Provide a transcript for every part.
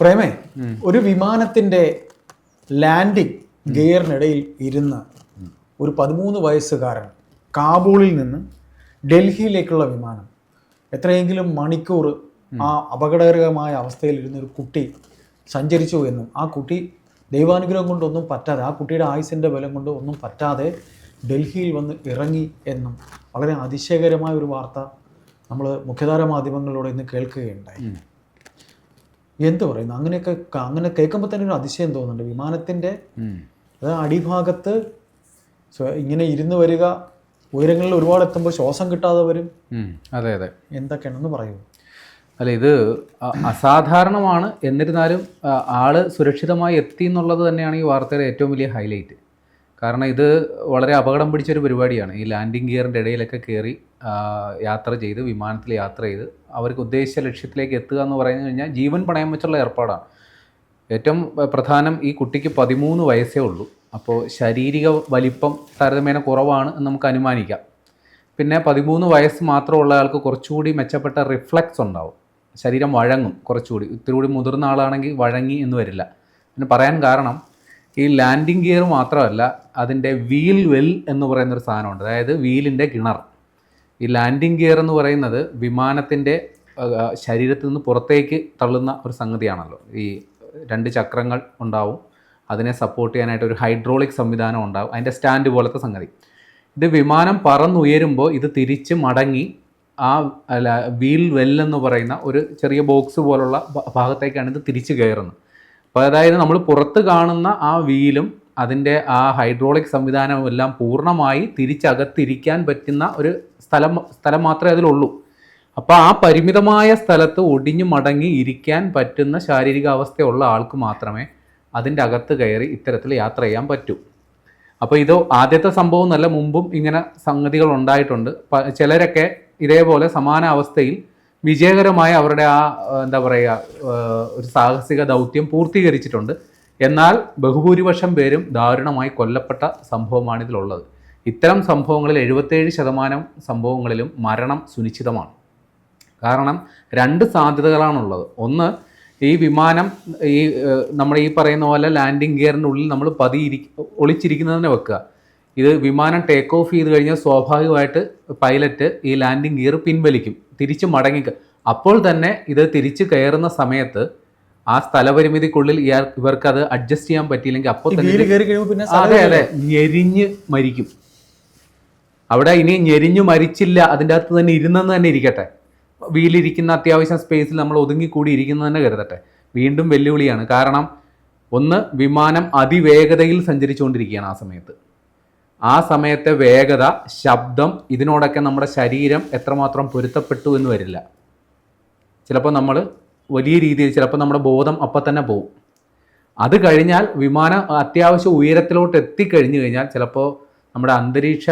പ്രേമേ ഒരു വിമാനത്തിന്റെ ലാൻഡിംഗ് ഗിയറിനിടയിൽ ഇരുന്ന് ഒരു പതിമൂന്ന് വയസ്സുകാരൻ കാബൂളിൽ നിന്ന് ഡൽഹിയിലേക്കുള്ള വിമാനം എത്രയെങ്കിലും മണിക്കൂർ ആ അപകടകരമായ അവസ്ഥയിൽ ഇരുന്ന ഒരു കുട്ടി സഞ്ചരിച്ചു എന്നും ആ കുട്ടി ദൈവാനുഗ്രഹം കൊണ്ടൊന്നും പറ്റാതെ ആ കുട്ടിയുടെ ആയുസിന്റെ ബലം കൊണ്ട് ഒന്നും പറ്റാതെ ഡൽഹിയിൽ വന്ന് ഇറങ്ങി എന്നും വളരെ അതിശയകരമായ ഒരു വാർത്ത നമ്മൾ മുഖ്യധാര മാധ്യമങ്ങളിലൂടെ ഇന്ന് കേൾക്കുകയുണ്ടായി. എന്ത് പറയുന്നു? അങ്ങനെയൊക്കെ അങ്ങനെ കേൾക്കുമ്പോൾ തന്നെ ഒരു അതിശയം തോന്നുന്നുണ്ട്. വിമാനത്തിന്റെ അടിഭാഗത്ത് ഇങ്ങനെ ഇരുന്ന് വരിക ഉയരങ്ങളിൽ ഒരുപാട് എത്തുമ്പോൾ ശ്വാസം കിട്ടാതെ വരും. അതെ അതെ. എന്തൊക്കെയാണെന്ന് പറയൂ. അല്ല ഇത് അസാധാരണമാണ്. എന്നിരുന്നാലും ആൾ സുരക്ഷിതമായി എത്തി എന്നുള്ളത് തന്നെയാണ് ഈ വാർത്തയുടെ ഏറ്റവും വലിയ ഹൈലൈറ്റ്. കാരണം ഇത് വളരെ അപകടം പിടിച്ചൊരു പരിപാടിയാണ്. ഈ ലാൻഡിംഗ് ഗിയറിന്റെ ഇടയിലൊക്കെ കയറി യാത്ര ചെയ്ത് വിമാനത്തിൽ യാത്ര ചെയ്ത് അവർക്ക് ഉദ്ദേശിച്ച ലക്ഷ്യത്തിലേക്ക് എത്തുക എന്ന് പറഞ്ഞു കഴിഞ്ഞാൽ ജീവൻ പണയം വെച്ചുള്ള ഏർപ്പാടാണ്. ഏറ്റവും പ്രധാനം ഈ കുട്ടിക്ക് പതിമൂന്ന് വയസ്സേ ഉള്ളൂ. അപ്പോൾ ശാരീരിക വലിപ്പം താരതമ്യേന കുറവാണ് എന്ന് നമുക്ക് അനുമാനിക്കാം. പിന്നെ പതിമൂന്ന് വയസ്സ് മാത്രമുള്ള ആൾക്ക് കുറച്ചുകൂടി മെച്ചപ്പെട്ട റിഫ്ലക്സ് ഉണ്ടാവും. ശരീരം വഴങ്ങും കുറച്ചുകൂടി. ഇത്തിരി കൂടി മുതിർന്ന ആളാണെങ്കിൽ വഴങ്ങി എന്ന് വരില്ല. പിന്നെ പറയാൻ കാരണം ഈ ലാൻഡിങ് ഗിയർ മാത്രമല്ല അതിന്റെ വീൽ വെൽ എന്ന് പറയുന്ന ഒരു സാധനമുണ്ട്. അതായത് വീലിന്റെ കിണർ. ഈ ലാൻഡിങ് ഗിയർ എന്ന് പറയുന്നത് വിമാനത്തിന്റെ ശരീരത്തിൽ നിന്ന് പുറത്തേക്ക് തള്ളുന്ന ഒരു സംഗതിയാണല്ലോ. ഈ രണ്ട് ചക്രങ്ങൾ ഉണ്ടാവും. അതിനെ സപ്പോർട്ട് ചെയ്യാനായിട്ട് ഒരു ഹൈഡ്രോളിക് സംവിധാനം ഉണ്ടാവും. അതിന്റെ സ്റ്റാൻഡ് പോലത്തെ സംഗതി. ഇത് വിമാനം പറന്നുയരുമ്പോൾ ഇത് തിരിച്ച് മടങ്ങി ആ അല്ല വീൽ വെല്ലെന്ന് പറയുന്ന ഒരു ചെറിയ ബോക്സ് പോലുള്ള ഭാഗത്തേക്കാണ് ഇത് തിരിച്ച് കയറുന്നത്. അപ്പോൾ അതായത് നമ്മൾ പുറത്ത് കാണുന്ന ആ വീലും അതിന്റെ ആ ഹൈഡ്രോളിക് സംവിധാനവും എല്ലാം പൂർണമായി തിരിച്ചകത്തിരിക്കാൻ പറ്റുന്ന ഒരു സ്ഥലം സ്ഥലം മാത്രമേ അതിലുള്ളൂ. അപ്പോൾ ആ പരിമിതമായ സ്ഥലത്ത് ഒടിഞ്ഞു മടങ്ങി ഇരിക്കാൻ പറ്റുന്ന ശാരീരികാവസ്ഥയുള്ള ആൾക്ക് മാത്രമേ അതിന്റെ അകത്ത് കയറി ഇത്തരത്തിൽ യാത്ര ചെയ്യാൻ പറ്റൂ. അപ്പോൾ ഇത് ആദ്യത്തെ സംഭവം നല്ല മുമ്പും ഇങ്ങനെ സംഗതികൾ ഉണ്ടായിട്ടുണ്ട്. ചിലരൊക്കെ ഇതേപോലെ സമാന അവസ്ഥയിൽ വിജയകരമായി അവരുടെ ആ എന്താ പറയുക ഒരു സാഹസിക ദൗത്യം പൂർത്തീകരിച്ചിട്ടുണ്ട്. എന്നാൽ ബഹുഭൂരിപക്ഷം പേരും ദാരുണമായി കൊല്ലപ്പെട്ട സംഭവമാണ് ഇതിലുള്ളത്. ഇത്തരം സംഭവങ്ങളിൽ എഴുപത്തേഴ് ശതമാനം സംഭവങ്ങളിലും മരണം സുനിശ്ചിതമാണ്. കാരണം രണ്ട് സാധ്യതകളാണുള്ളത്. ഒന്ന് ഈ വിമാനം ഈ നമ്മൾ ഈ പറയുന്ന പോലെ ലാൻഡിംഗ് ഗിയറിന്റെ ഉള്ളിൽ നമ്മൾ പതിയിരി ഒളിച്ചിരിക്കുന്നതിനെ വെക്കുക. ഇത് വിമാനം ടേക്ക് ഓഫ് ചെയ്ത് കഴിഞ്ഞാൽ സ്വാഭാവികമായിട്ട് പൈലറ്റ് ഈ ലാൻഡിംഗ് ഗിയർ പിൻവലിക്കും. തിരിച്ച് മടങ്ങി അപ്പോൾ തന്നെ ഇത് തിരിച്ചു കയറുന്ന സമയത്ത് ആ സ്ഥലപരിമിതിക്കുള്ളിൽ ഇയാൾ ഇവർക്ക് അത് അഡ്ജസ്റ്റ് ചെയ്യാൻ പറ്റിയില്ലെങ്കിൽ അപ്പോൾ തന്നെ അതെ അതെ. ഞെരിഞ്ഞ് മരിക്കും. അവിടെ ഇനി ഞെരിഞ്ഞു മരിച്ചില്ല. അതിന്റെ അകത്ത് തന്നെ ഇരുന്നെന്ന് തന്നെ ഇരിക്കട്ടെ. വീലിരിക്കുന്ന അത്യാവശ്യം സ്പേസിൽ നമ്മൾ ഒതുങ്ങിക്കൂടി ഇരിക്കുന്നത് തന്നെ കരുതട്ടെ. വീണ്ടും വെല്ലുവിളിയാണ്. കാരണം ഒന്ന് വിമാനം അതിവേഗതയിൽ സഞ്ചരിച്ചുകൊണ്ടിരിക്കുകയാണ് ആ സമയത്ത്. ആ സമയത്തെ വേഗത ശബ്ദം ഇതിനോടൊക്കെ നമ്മുടെ ശരീരം എത്രമാത്രം പൊരുത്തപ്പെട്ടു എന്ന് വരില്ല. ചിലപ്പോൾ നമ്മൾ വലിയ രീതിയിൽ ചിലപ്പോൾ നമ്മുടെ ബോധം അപ്പം തന്നെ പോകും അത് കഴിഞ്ഞാൽ വിമാനം അത്യാവശ്യം ഉയരത്തിലോട്ട് എത്തിക്കഴിഞ്ഞു കഴിഞ്ഞാൽ ചിലപ്പോൾ നമ്മുടെ അന്തരീക്ഷ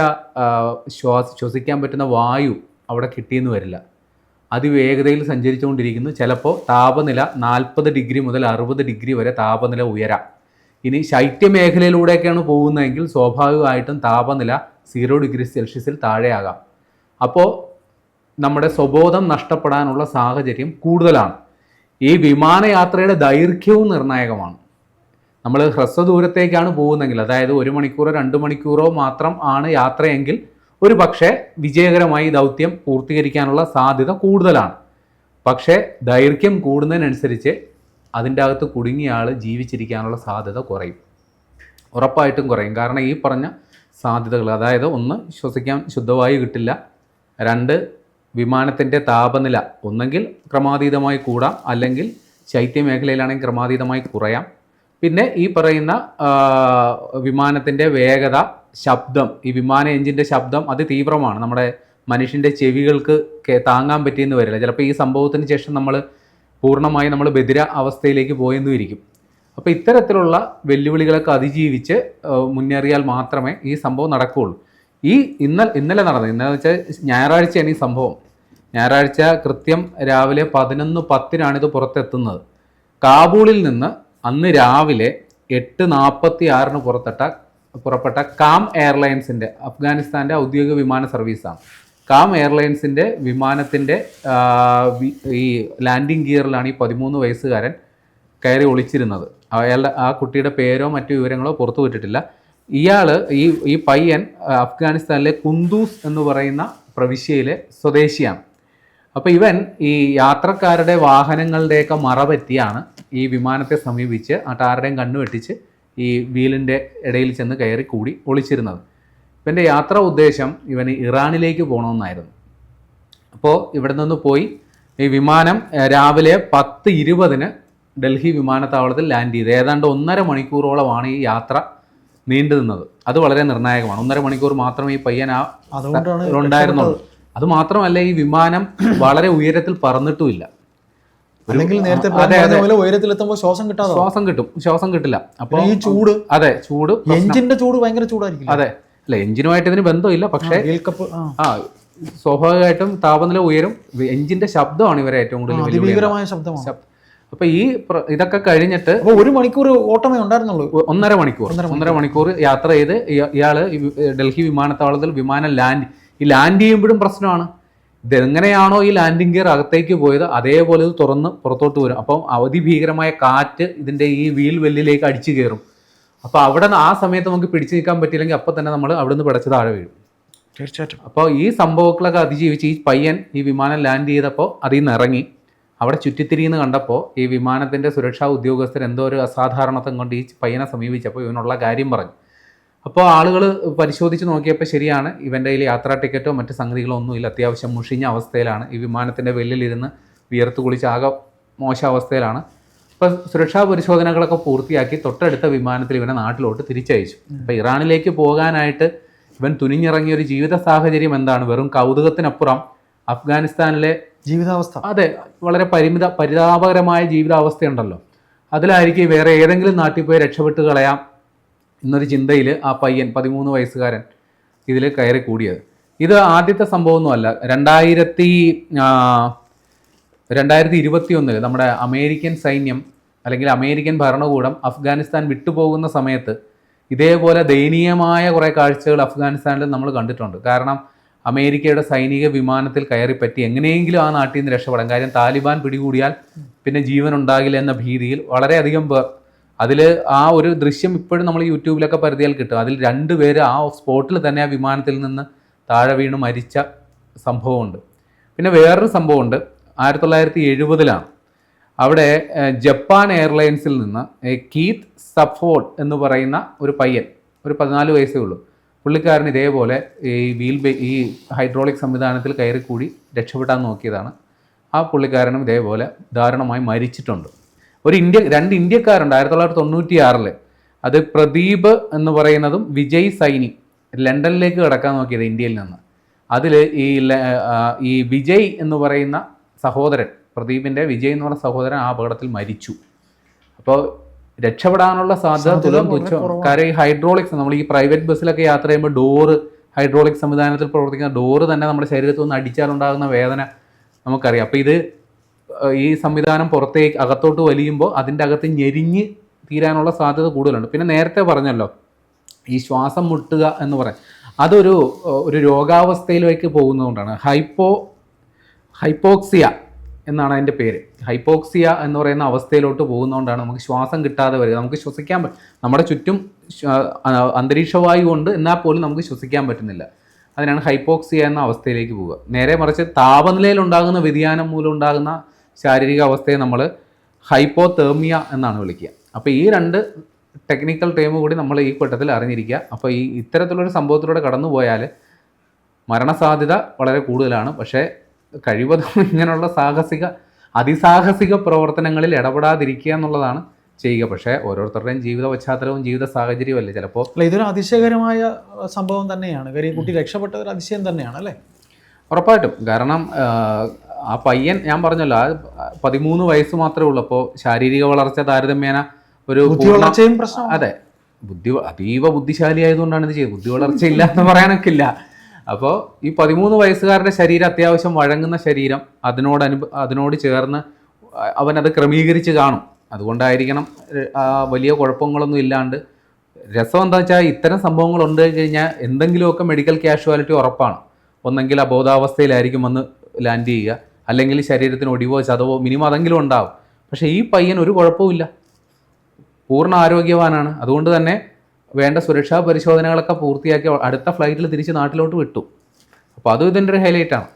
ശ്വാസ ശ്വസിക്കാൻ പറ്റുന്ന വായു അവിടെ കിട്ടിയെന്ന് വരില്ല. അതിവേഗതയിൽ സഞ്ചരിച്ചുകൊണ്ടിരിക്കുന്നു. ചിലപ്പോൾ താപനില നാൽപ്പത് ഡിഗ്രി മുതൽ അറുപത് ഡിഗ്രി വരെ താപനില ഉയരാം. ഇനി ശൈത്യമേഖലയിലൂടെയൊക്കെയാണ് പോകുന്നതെങ്കിൽ സ്വാഭാവികമായിട്ടും താപനില സീറോ ഡിഗ്രി സെൽഷ്യസിൽ താഴെയാകാം. അപ്പോൾ നമ്മുടെ സ്വബോധം നഷ്ടപ്പെടാനുള്ള സാഹചര്യം കൂടുതലാണ്. ഈ വിമാനയാത്രയുടെ ദൈർഘ്യവും നിർണായകമാണ്. നമ്മൾ ഹ്രസ്വദൂരത്തേക്കാണ് പോകുന്നതെങ്കിൽ അതായത് ഒരു മണിക്കൂറോ രണ്ട് മണിക്കൂറോ മാത്രം ആണ് യാത്രയെങ്കിൽ ഒരു പക്ഷേ വിജയകരമായി ദൗത്യം പൂർത്തീകരിക്കാനുള്ള സാധ്യത കൂടുതലാണ്. പക്ഷേ ദൈർഘ്യം കൂടുന്നതിനനുസരിച്ച് അതിന്റെ അകത്ത് കുടുങ്ങിയ ആൾ ജീവിച്ചിരിക്കാനുള്ള സാധ്യത കുറയും. ഉറപ്പായിട്ടും കുറയും. കാരണം ഈ പറഞ്ഞ സാധ്യതകൾ അതായത് ഒന്ന് ശ്വസിക്കാൻ ശുദ്ധവായു കിട്ടില്ല. രണ്ട് വിമാനത്തിന്റെ താപനില ഒന്നെങ്കിൽ ക്രമാതീതമായി കൂടാം. അല്ലെങ്കിൽ ശൈത്യമേഖലയിലാണെങ്കിൽ ക്രമാതീതമായി കുറയാം. പിന്നെ ഈ പറയുന്ന വിമാനത്തിന്റെ വേഗത ശബ്ദം. ഈ വിമാന എഞ്ചിന്റെ ശബ്ദം അതിതീവ്രമാണ്. നമ്മുടെ മനുഷ്യന്റെ ചെവികൾക്ക് താങ്ങാൻ പറ്റിയെന്ന് വരില്ല. ചിലപ്പോൾ ഈ സംഭവത്തിന് ശേഷം നമ്മൾ പൂർണമായി നമ്മൾ ബദിര അവസ്ഥയിലേക്ക് പോയെന്നും ഇരിക്കും അപ്പോൾ ഇത്തരത്തിലുള്ള വെല്ലുവിളികളൊക്കെ അതിജീവിച്ച് മുന്നേറിയാൽ മാത്രമേ ഈ സംഭവം നടക്കുകയുള്ളൂ. ഈ ഇന്നലെ ഇന്നലെ നടന്നത് ഇന്നലെ വെച്ചാൽ ഞായറാഴ്ചയാണ് ഈ സംഭവം. ഞായറാഴ്ച കൃത്യം രാവിലെ പതിനൊന്ന് പത്തിനാണ് ഇത് പുറത്തെത്തുന്നത്. കാബൂളിൽ നിന്ന് അന്ന് രാവിലെ എട്ട് നാൽപ്പത്തി ആറിന് പുറപ്പെട്ട പുറപ്പെട്ട കാം എയർലൈൻസിന്റെ അഫ്ഗാനിസ്ഥാന്റെ ഔദ്യോഗിക വിമാന സർവീസാണ്. കാം എയർലൈൻസിന്റെ വിമാനത്തിന്റെ ഈ ലാൻഡിംഗ് ഗിയറിലാണ് ഈ പതിമൂന്ന് വയസ്സുകാരൻ കയറി ഒളിച്ചിരുന്നത്. അയാളുടെ ആ കുട്ടിയുടെ പേരോ മറ്റു വിവരങ്ങളോ പുറത്തു വിട്ടിട്ടില്ല. ഇയാൾ ഈ ഈ പയ്യൻ അഫ്ഗാനിസ്ഥാനിലെ കുന്ദൂസ് എന്ന് പറയുന്ന പ്രവിശ്യയിലെ സ്വദേശിയാണ്. അപ്പോൾ ഇവൻ ഈ യാത്രക്കാരുടെ വാഹനങ്ങളുടെയൊക്കെ മറപറ്റിയാണ് ഈ വിമാനത്തെ സമീപിച്ച് ആ ടാറുടെയും കണ്ണു വെട്ടിച്ച് ഈ വീലിന്റെ ഇടയിൽ ചെന്ന് കയറി കൂടി ഒളിച്ചിരുന്നത്. ഇവന്റെ യാത്രാ ഉദ്ദേശം ഇവന് ഇറാനിലേക്ക് പോകണമെന്നായിരുന്നു അപ്പോൾ ഇവിടെ നിന്ന് പോയി ഈ വിമാനം രാവിലെ പത്ത് ഇരുപതിന് ഡൽഹി വിമാനത്താവളത്തിൽ ലാൻഡ് ചെയ്ത്. ഏതാണ്ട് ഒന്നര മണിക്കൂറോളമാണ് ഈ യാത്ര നീണ്ടു നിന്നത് അത് വളരെ നിർണായകമാണ്. ഒന്നര മണിക്കൂർ മാത്രമേ ഈ പയ്യൻ ആ ഉണ്ടായിരുന്നുള്ളൂ. അത് മാത്രമല്ല ഈ വിമാനം വളരെ ഉയരത്തിൽ പറന്നിട്ടുമില്ല. അല്ലെങ്കിൽ നേരത്തെ ഉയരത്തിലെത്തുമ്പോൾ ശ്വാസം കിട്ടാതെ? ശ്വാസം കിട്ടും. ശ്വാസം കിട്ടില്ല. അപ്പോൾ ഈ ചൂട്. അതെ ചൂട് എഞ്ചിന്റെ ചൂട് ഭയങ്കര ചൂടായിരിക്കും അതെ. അല്ല എഞ്ചിനുമായിട്ട് ഇതിന് ബന്ധമില്ല. പക്ഷേ ആ. സ്വാഭാവികമായിട്ടും താപനില ഉയരും. എഞ്ചിന്റെ ശബ്ദമാണ് ഇവരെ ഏറ്റവും കൂടുതൽ ഭീകരമായ ശബ്ദമാണ്. ശബ്ദം അപ്പൊ ഈ ഇതൊക്കെ കഴിഞ്ഞിട്ട് ഒരു മണിക്കൂർ ഓട്ടമേ ഉണ്ടായിരുന്നുള്ളൂ. ഒന്നര മണിക്കൂർ. ഒന്നര മണിക്കൂർ. യാത്ര ചെയ്ത് ഇയാൾ ഡൽഹി വിമാനത്താവളത്തിൽ വിമാനം ലാൻഡ് ഈ ലാൻഡ് ചെയ്യുമ്പോഴും പ്രശ്നമാണ്. ഇതെങ്ങനെയാണോ ഈ ലാൻഡിംഗ് ഗിയർ അകത്തേക്ക് പോയത് അതേപോലെ ഇത് തുറന്ന് പുറത്തോട്ട് വരും. അപ്പം അവധി ഭീകരമായ കാറ്റ് ഇതിന്റെ ഈ വീൽ വെല്ലിലേക്ക് അടിച്ചു കയറും. അപ്പോൾ അവിടെ ആ സമയത്ത് നമുക്ക് പിടിച്ചു നിൽക്കാൻ പറ്റിയില്ലെങ്കിൽ അപ്പോൾ തന്നെ നമ്മൾ അവിടെ നിന്ന് പിടച്ച് താഴെ വീഴും. തീർച്ചയായിട്ടും. അപ്പോൾ ഈ സംഭവങ്ങളൊക്കെ അതിജീവിച്ച് ഈ പയ്യൻ ഈ വിമാനം ലാൻഡ് ചെയ്തപ്പോൾ അതിൽ നിന്ന് ഇറങ്ങി. അവിടെ ചുറ്റിത്തിരിയെന്ന് കണ്ടപ്പോൾ ഈ വിമാനത്തിന്റെ സുരക്ഷാ ഉദ്യോഗസ്ഥർ എന്തോ ഒരു അസാധാരണത്വം കൊണ്ട് ഈ പയ്യനെ സമീപിച്ചപ്പോൾ ഇവനുള്ള കാര്യം പറഞ്ഞു. അപ്പോൾ ആളുകൾ പരിശോധിച്ച് നോക്കിയപ്പോൾ ശരിയാണ്. ഇവന്റെ കയ്യിൽ യാത്രാ ടിക്കറ്റോ മറ്റ് സംഗതികളോ ഒന്നും ഇല്ല അത്യാവശ്യം മുഷിഞ്ഞ അവസ്ഥയിലാണ്. ഈ വിമാനത്തിന്റെ വെല്ലിലിരുന്ന് വിയർത്ത് കുളിച്ച് ആകെ മോശ അവസ്ഥയിലാണ്. അപ്പോൾ സുരക്ഷാ പരിശോധനകളൊക്കെ പൂർത്തിയാക്കി തൊട്ടടുത്ത വിമാനത്തിൽ ഇവനെ നാട്ടിലോട്ട് തിരിച്ചയച്ചു. അപ്പോൾ ഇറാനിലേക്ക് പോകാനായിട്ട് ഇവൻ തുനിഞ്ഞിറങ്ങിയ ഒരു ജീവിത സാഹചര്യം എന്താണ്? വെറും കൗതുകത്തിനപ്പുറം അഫ്ഗാനിസ്ഥാനിലെ ജീവിതാവസ്ഥ. അതെ വളരെ പരിമിത പരിതാപകരമായ ജീവിതാവസ്ഥയുണ്ടല്ലോ. അതിലായിരിക്കും വേറെ ഏതെങ്കിലും നാട്ടിൽ പോയി രക്ഷപ്പെട്ട് കളയാം എന്നൊരു ചിന്തയിൽ ആ പയ്യൻ പതിമൂന്ന് വയസ്സുകാരൻ ഇതിൽ കയറി കൂടിയത് ഇത് ആദ്യത്തെ സംഭവമൊന്നുമല്ല. രണ്ടായിരത്തി രണ്ടായിരത്തി ഇരുപത്തി ഒന്നിൽ നമ്മുടെ അമേരിക്കൻ സൈന്യം അല്ലെങ്കിൽ അമേരിക്കൻ ഭരണകൂടം അഫ്ഗാനിസ്ഥാൻ വിട്ടുപോകുന്ന സമയത്ത് ഇതേപോലെ ദയനീയമായ കുറേ കാഴ്ചകൾ അഫ്ഗാനിസ്ഥാനിൽ നമ്മൾ കണ്ടിട്ടുണ്ട്. കാരണം അമേരിക്കയുടെ സൈനിക വിമാനത്തിൽ കയറിപ്പറ്റി എങ്ങനെയെങ്കിലും ആ നാട്ടിൽ നിന്ന് രക്ഷപ്പെടാം കാര്യം താലിബാൻ പിടികൂടിയാൽ പിന്നെ ജീവൻ ഉണ്ടാകില്ല എന്ന ഭീതിയിൽ വളരെയധികം പേർ അതിൽ ആ ഒരു ദൃശ്യം ഇപ്പോഴും നമ്മൾ യൂട്യൂബിലൊക്കെ പരിധിയാൽ കിട്ടും. അതിൽ രണ്ട് പേര് ആ സ്പോട്ടിൽ തന്നെ ആ വിമാനത്തിൽ നിന്ന് താഴെ വീണ് മരിച്ച സംഭവമുണ്ട്. പിന്നെ വേറൊരു സംഭവമുണ്ട്. ആയിരത്തി തൊള്ളായിരത്തി എഴുപതിലാണ് അവിടെ ജപ്പാൻ എയർലൈൻസിൽ നിന്ന് കീത്ത് സഫോർഡ് എന്ന് പറയുന്ന ഒരു പയ്യൻ ഒരു പതിനാല് വയസ്സേ ഉള്ളൂ. പുള്ളിക്കാരൻ ഇതേപോലെ ഈ വീൽ ബേ- ഈ ഹൈഡ്രോളിക് സംവിധാനത്തിൽ കയറി കൂടി രക്ഷപ്പെടാൻ നോക്കിയതാണ്. ആ പുള്ളിക്കാരനും ഇതേപോലെ ദാരുണമായി മരിച്ചിട്ടുണ്ട്. ഒരു ഇന്ത്യ രണ്ട് ഇന്ത്യക്കാരുണ്ട് ആയിരത്തി തൊള്ളായിരത്തി തൊണ്ണൂറ്റി ആറിൽ അത് പ്രദീപ് എന്ന് പറയുന്നതും വിജയ് സൈനി ലണ്ടനിലേക്ക് കിടക്കാൻ നോക്കിയത് ഇന്ത്യയിൽ നിന്ന്. അതിൽ ഈ ഈ വിജയ് എന്ന് പറയുന്ന സഹോദരൻ പ്രദീപിന്റെ വിജയ് എന്ന് പറഞ്ഞ സഹോദരൻ ആ അപകടത്തിൽ മരിച്ചു. അപ്പോൾ രക്ഷപ്പെടാനുള്ള സാധ്യത തുലം തുച്ഛം. കാര്യം ഈ ഹൈഡ്രോളിക്സ് നമ്മൾ ഈ പ്രൈവറ്റ് ബസ്സിലൊക്കെ യാത്ര ചെയ്യുമ്പോൾ ഡോറ് ഹൈഡ്രോളിക് സംവിധാനത്തിൽ പ്രവർത്തിക്കുന്ന ഡോറ് തന്നെ നമ്മുടെ ശരീരത്തിൽ നിന്ന് അടിച്ചാലുണ്ടാകുന്ന വേദന നമുക്കറിയാം. അപ്പോൾ ഇത് ഈ സംവിധാനം പുറത്തേക്ക് അകത്തോട്ട് വലിയുമ്പോൾ അതിന്റെ അകത്ത് ഞെരിഞ്ഞ് തീരാനുള്ള സാധ്യത കൂടുതലുണ്ട്. പിന്നെ നേരത്തെ പറഞ്ഞല്ലോ ഈ ശ്വാസം മുട്ടുക എന്ന് പറയാം. അതൊരു ഒരു രോഗാവസ്ഥയിലേക്ക് പോകുന്നതുകൊണ്ടാണ്. ഹൈപ്പോ ഹൈപ്പോക്സിയ എന്നാണ് അതിന്റെ പേര്. ഹൈപ്പോക്സിയ എന്ന് പറയുന്ന അവസ്ഥയിലോട്ട് പോകുന്നതുകൊണ്ടാണ് നമുക്ക് ശ്വാസം കിട്ടാതെ വരിക. നമുക്ക് ശ്വസിക്കാൻ നമ്മുടെ ചുറ്റും അന്തരീക്ഷവായു കൊണ്ട് എന്നാൽ പോലും നമുക്ക് ശ്വസിക്കാൻ പറ്റുന്നില്ല. അതിനാണ് ഹൈപ്പോക്സിയ എന്ന അവസ്ഥയിലേക്ക് പോവുക. നേരെ മറിച്ച് താപനിലയിൽ ഉണ്ടാകുന്ന വ്യതിയാനം മൂലം ഉണ്ടാകുന്ന ശാരീരിക അവസ്ഥയെ നമ്മൾ ഹൈപ്പോതേർമിയ എന്നാണ് വിളിക്കുക. അപ്പോൾ ഈ രണ്ട് ടെക്നിക്കൽ ടേം കൂടി നമ്മൾ ഈ ഘട്ടത്തിൽ അറിഞ്ഞിരിക്കുക. അപ്പോൾ ഈ ഇത്തരത്തിലൊരു സംഭവത്തിലൂടെ കടന്നു പോയാൽ മരണസാധ്യത വളരെ കൂടുതലാണ്. പക്ഷേ കഴിവതും ഇങ്ങനെയുള്ള സാഹസിക അതിസാഹസിക പ്രവർത്തനങ്ങളിൽ ഇടപെടാതിരിക്കുക എന്നുള്ളതാണ് ചെയ്യുക. പക്ഷേ ഓരോരുത്തരുടെയും ജീവിത പശ്ചാത്തലവും ജീവിത സാഹചര്യവും അല്ലേ ചിലപ്പോൾ അല്ല ഇതൊരു അതിശയകരമായ സംഭവം തന്നെയാണ്. കാര്യം കുട്ടി രക്ഷപ്പെട്ട ഒരു അതിശയം തന്നെയാണ് അല്ലേ? ഉറപ്പായിട്ടും. കാരണം ആ, പയ്യൻ ഞാൻ പറഞ്ഞല്ലോ ആ പതിമൂന്ന് വയസ്സ് മാത്രമേ ഉള്ളൂ അപ്പോൾ ശാരീരിക വളർച്ച താരതമ്യേന ഒരു അതെ. ബുദ്ധി അതീവ ബുദ്ധിശാലി ആയതുകൊണ്ടാണ് ഇത് ചെയ്തത്. ബുദ്ധി വളർച്ച ഇല്ല എന്ന് പറയാനൊക്കെ ഇല്ല അപ്പോൾ ഈ പതിമൂന്ന് വയസ്സുകാരുടെ ശരീരം അത്യാവശ്യം വഴങ്ങുന്ന ശരീരം അതിനോട് അനു അതിനോട് ചേർന്ന് അവനത് ക്രമീകരിച്ച് കാണും. അതുകൊണ്ടായിരിക്കണം വലിയ കുഴപ്പങ്ങളൊന്നും ഇല്ലാണ്ട്. രസം എന്താ വെച്ചാൽ ഇത്തരം സംഭവങ്ങൾ ഉണ്ട് കഴിഞ്ഞാൽ എന്തെങ്കിലുമൊക്കെ മെഡിക്കൽ കാഷ്വാലിറ്റി ഉറപ്പാണ്. ഒന്നെങ്കിൽ അബോധാവസ്ഥയിലായിരിക്കും വന്ന് ലാൻഡ് ചെയ്യുക. അല്ലെങ്കിൽ ശരീരത്തിന് ഒടിവോ ചതവോ മിനിമം അതെങ്കിലും ഉണ്ടാവും. പക്ഷേ ഈ പയ്യൻ ഒരു കുഴപ്പവുമില്ല. പൂർണ ആരോഗ്യവാനാണ്. അതുകൊണ്ട് തന്നെ വേണ്ട സുരക്ഷാ പരിശോധനകളൊക്കെ പൂർത്തിയാക്കി അടുത്ത ഫ്ലൈറ്റിൽ തിരിച്ച് നാട്ടിലോട്ട് വിട്ടു. അപ്പോൾ അതും ഇതിന്റെ ഒരു ഹൈലൈറ്റാണ്